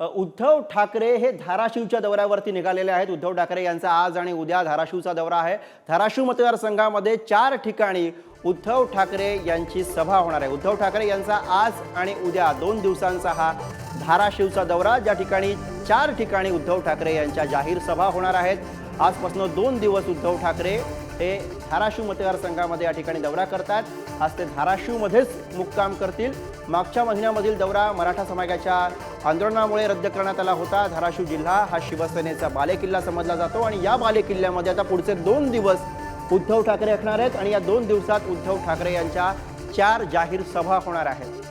उद्धव ठाकरे हे धाराशिवच्या दौऱ्यावरती निघालेले आहेत. उद्धव ठाकरे यांचा आज आणि उद्या धाराशिवचा दौरा आहे. धाराशिव मतदारसंघामध्ये चार ठिकाणी उद्धव ठाकरे यांची सभा होणार आहे. उद्धव ठाकरे यांचा आज आणि उद्या दोन दिवसांचा हा धाराशिवचा दौरा ज्या ठिकाणी चार ठिकाणी उद्धव ठाकरे यांच्या जाहीर सभा होणार आहेत. आजपासून दोन दिवस उद्धव ठाकरे हे धाराशिव मतदारसंघामध्ये या ठिकाणी दौरा करतात. आज ते धाराशिवमध्येच मुक्काम करतील. मागच्या महिन्यामधील दौरा मराठा समाजाच्या आंदोलनामुळे रद्द करण्यात आला होता. धाराशिव जिल्हा हा शिवसेनेचा बालेकिल्ला समजला जातो आणि या बालेकिल्ल्यामध्ये आता पुढचे दोन दिवस उद्धव ठाकरे असणार आहेत आणि या दोन दिवसात उद्धव ठाकरे यांच्या चार जाहीर सभा होणार आहेत.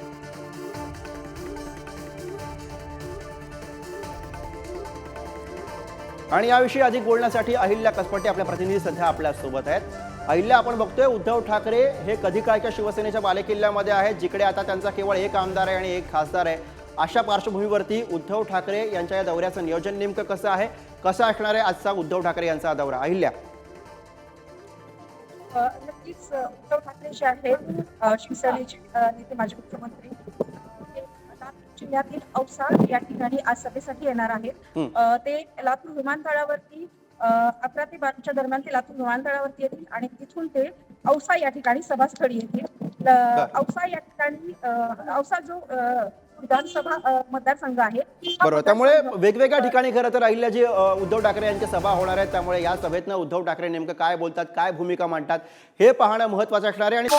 आणि याविषयी अधिक बोलण्यासाठी अहिल्या कसपटे आपल्या प्रतिनिधी सध्या आपल्यासोबत आहेत. अहिल्या आपण बघतोय उद्धव ठाकरे हे कधी काळच्या शिवसेनेच्या बालेकिल्ल्यामध्ये आहेत जिकडे आता त्यांचा केवळ एक आमदार आहे आणि एक खासदार आहे. अशा पार्श्वभूमीवरती उद्धव ठाकरे यांच्या या दौऱ्याचं नियोजन नेमकं कसं आहे? कसं असणार आहे आजचा उद्धव ठाकरे यांचा दौरा? अहिल्या. नक्कीच उद्धव ठाकरे जे आहेत शिवसेनेचे नेते माजी मुख्यमंत्री जिल्ह्यातील औसा या ठिकाणी आज सभेसाठी येणार आहेत. ते लातूर विमानतळावरती अकरा ते बाराच्या दरम्यान ते लातूर विमानतळावरती येतील आणि तिथून ते औसा या ठिकाणी सभास्थळी येतील. औसा या ठिकाणी औसा जो विधानसभा मतदारसंघ आहे. बरोबर. त्यामुळे वेगवेगळ्या ठिकाणी खरं तर अहिल्या जी उद्धव ठाकरे यांच्या सभा होणार आहेत त्यामुळे या सभेतनं उद्धव ठाकरे नेमकं काय बोलतात काय भूमिका मांडतात हे पाहणं महत्वाचं असणार आहे आणि